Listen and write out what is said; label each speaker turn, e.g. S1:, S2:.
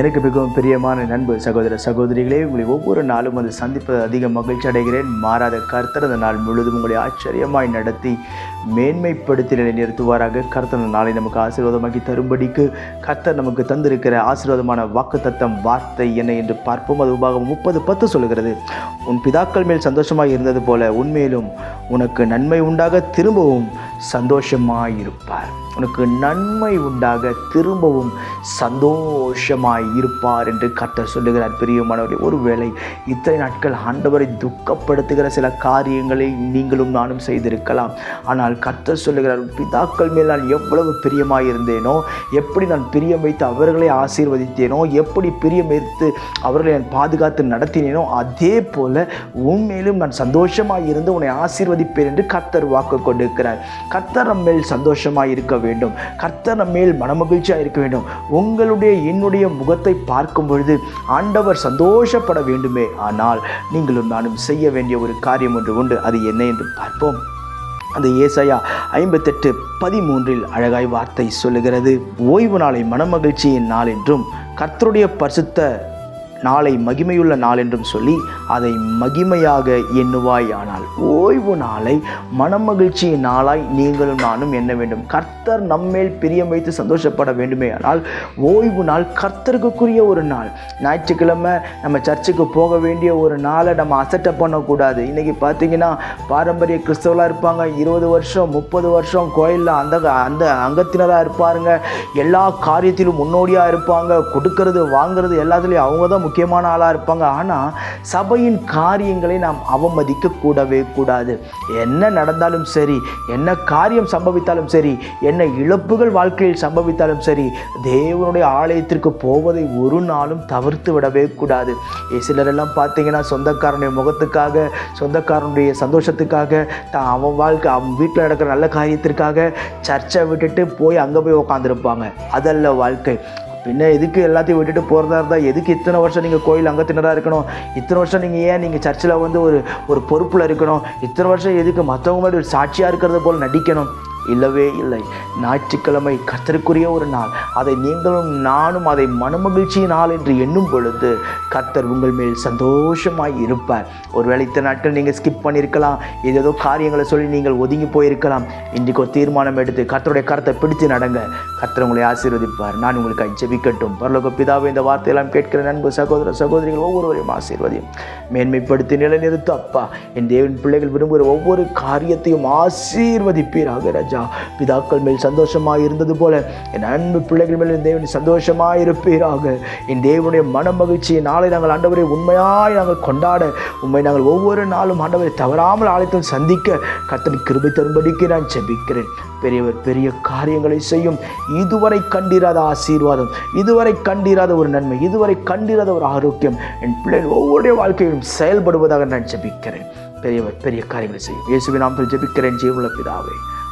S1: எனக்கு மிகவும் பிரியமான நண்பு சகோதர சகோதரிகளே உங்களை ஒவ்வொரு நாளும் அது சந்திப்பது அதிக மகிழ்ச்சி அடைகிறேன். மாறாத கர்த்தர் அந்த நாள் முழுதும் உங்களை ஆச்சரியமாய் நடத்தி மேன்மைப்படுத்தி நிறுத்துவாராக கர்த்தர் நாளை நமக்கு ஆசீர்வாதமாக்கி தரும்படிக்கு கர்த்தர் நமக்கு தந்திருக்கிற ஆசீர்வாதமான வாக்குத்தத்தம் வார்த்தை என்ன என்று பார்ப்போம். அது உபாகம் முப்பது பத்து சொல்கிறது உன் பிதாக்கள் மேல் சந்தோஷமாக இருந்தது போல உண்மையிலும் உனக்கு நன்மை உண்டாக திரும்பவும் சந்தோஷமாய் இருப்பார் உனக்கு நன்மை உண்டாக திரும்பவும் சந்தோஷமாய் இருப்பார் என்று கர்த்தர் சொல்லுகிறார். பிரியமானவர்களே ஒருவேளை இத்தனை நாட்கள் ஆண்டவரை துக்கப்படுத்துகிற சில காரியங்களை நீங்களும் நானும் செய்திருக்கலாம். ஆனால் கர்த்தர் சொல்லுகிறார் பிதாக்கள் மேல் நான் எவ்வளவு பிரியமாக இருந்தேனோ எப்படி நான் பிரியம் வைத்து அவர்களை ஆசீர்வதித்தேனோ எப்படி பிரியம் வைத்து அவர்களை நான் பாதுகாத்து நடத்தினேனோ அதே போல உன் மேலும் நான் சந்தோஷமாக இருந்து உன்னை ஆசீர்வதிப்பேன் என்று கர்த்தர் வாக்கு கொண்டிருக்கிறார் கர்த்தர் மேல் சந்தோஷமாக இருக்க வேண்டும். கர்த்தர் மேல் மனமகிழ்ச்சியாக இருக்க வேண்டும். உங்களுடைய என்னுடைய முகத்தை பார்க்கும் பொழுது ஆண்டவர் சந்தோஷப்பட வேண்டுமே. ஆனால் நீங்களும் நானும் செய்ய வேண்டிய ஒரு காரியம் ஒன்று உண்டு. அது என்ன என்று பார்ப்போம். அந்த ஏசையா ஐம்பத்தெட்டு பதிமூன்றில் அழகாய் வார்த்தை சொல்லுகிறது. ஓய்வு நாளை மனமகிழ்ச்சியின் நாள் என்றும் கர்த்தருடைய பரிசுத்த நாளை மகிமையுள்ள நாள் என்றும் சொல்லி அதை மகிமையாக எண்ணுவாய் ஆனால் ஓய்வு நாளை மனமகிழ்ச்சியின் நாளாய் நீங்களும் நானும் எண்ண வேண்டும். கர்த்தர் நம்மேல் பிரியம் வைத்து சந்தோஷப்பட வேண்டுமே ஆனால் ஓய்வு நாள் கர்த்தருக்குரிய ஒரு நாள். ஞாயிற்றுக்கிழமை நம்ம சர்ச்சுக்கு போக வேண்டிய ஒரு நாளை நம்ம அசட்டை பண்ணக்கூடாது. இன்றைக்கி பார்த்தீங்கன்னா பாரம்பரிய கிறிஸ்தவலாக இருப்பாங்க. இருபது வருஷம் முப்பது வருஷம் கோயிலில் அந்த அந்த அங்கத்தினராக இருப்பாருங்க. எல்லா காரியத்திலும் முன்னோடியாக இருப்பாங்க. கொடுக்கறது வாங்குறது எல்லாத்துலேயும் அவங்க தான் முக்கியமான ஆளாக இருப்பாங்க. ஆனால் சபையின் காரியங்களை நாம் அவமதிக்க கூடவே கூடாது. என்ன நடந்தாலும் சரி என்ன காரியம் சம்பவித்தாலும் சரி என்ன இழப்புகள் வாழ்க்கையில் சம்பவித்தாலும் சரி தேவனுடைய ஆலயத்திற்கு போவதை ஒரு நாளும் தவிர்த்து விடவே கூடாது. சிலரெல்லாம் பார்த்தீங்கன்னா சொந்தக்காரனுடைய முகத்துக்காக சொந்தக்காரனுடைய சந்தோஷத்துக்காக தான் அவன் வாழ்க்கை அவன் வீட்டில் நடக்கிற நல்ல காரியத்திற்காக சர்ச்சை விட்டுட்டு போய் அங்கே போய் உட்காந்துருப்பாங்க அதல்ல வாழ்க்கை. பின்ன எதுக்கு எல்லாத்தையும் விட்டுட்டு போகிறதா இருந்தால் எதுக்கு இத்தனை வருஷம் நீங்கள் கோயில் அங்கத்தினராக இருக்கணும்? இத்தனை வருஷம் நீங்கள் ஏன் நீங்கள் சர்ச்சில் வந்து ஒரு ஒரு பொறுப்பில் இருக்கணும்? இத்தனை வருஷம் எதுக்கு மற்றவங்க மாதிரி ஒரு சாட்சியாக இருக்கிறது போல் நடிக்கணும்? இல்லவே இல்லை. ஞாயிற்றுக்கிழமை கர்த்தருக்குரிய ஒரு நாள். அதை நீங்களும் நானும் அதை மனமகிழ்ச்சி நாள் என்று எண்ணும் பொழுது கர்த்தர் உங்கள் மேல் சந்தோஷமாய் இருப்பார். ஒருவேளை இத்தனை நாட்கள் நீங்கள் ஸ்கிப் பண்ணியிருக்கலாம். ஏதேதோ காரியங்களை சொல்லி நீங்கள் ஒதுங்கி போயிருக்கலாம். இன்றைக்கு ஒரு தீர்மானம் எடுத்து கர்த்தருடைய கருத்தை பிடித்து நடங்க. கர்த்தர் உங்களை ஆசீர்வதிப்பார். நான் உங்களுக்கு ஜெபிக்கட்டும். பரலோக பிதாவை இந்த வார்த்தையெல்லாம் கேட்கிற நண்பு சகோதர சகோதரிகள் ஒவ்வொருவரையும் ஆசீர்வதியும். மேன்மைப்படுத்தி நிலைநிறுத்த அப்பா. என் தேவன் பிள்ளைகள் விரும்புகிற ஒவ்வொரு காரியத்தையும் ஆசீர்வதிப்பீராக ராஜா பிதாக்கள் மேல் சந்தோஷமாக இருந்தது போல என் அன்பு பிள்ளைகள் மேல் என் தேவன் சந்தோஷமாக இருப்பீராக. என் தேவனுடைய மன மகிழ்ச்சியை நாளை நாங்கள் ஆண்டவரை உண்மையாய் நாங்கள் கொண்டாட உண்மை நாங்கள் ஒவ்வொரு நாளும் ஆண்டவரை தவறாமல் ஆலயத்தில் சந்திக்க கத்தன் கிருபை தரும்படிக்கு நான் செபிக்கிறேன் பெரியவர் பெரிய காரியங்களை செய்யும். இதுவரை கண்டிராத ஆசீர்வாதம் இதுவரை கண்டிராத ஒரு நன்மை இதுவரை கண்டிராத ஒரு ஆரோக்கியம் என் பிள்ளைகள் ஒவ்வொரு வாழ்க்கையிலும் செயல்படுவதாக நான் ஜெபிக்கிறேன். பெரியவர் பெரிய காரியங்களை செய்யும். இயேசுவின் நாம் ஜெபிக்கிறேன் ஜீவனுள்ள பிதாவே.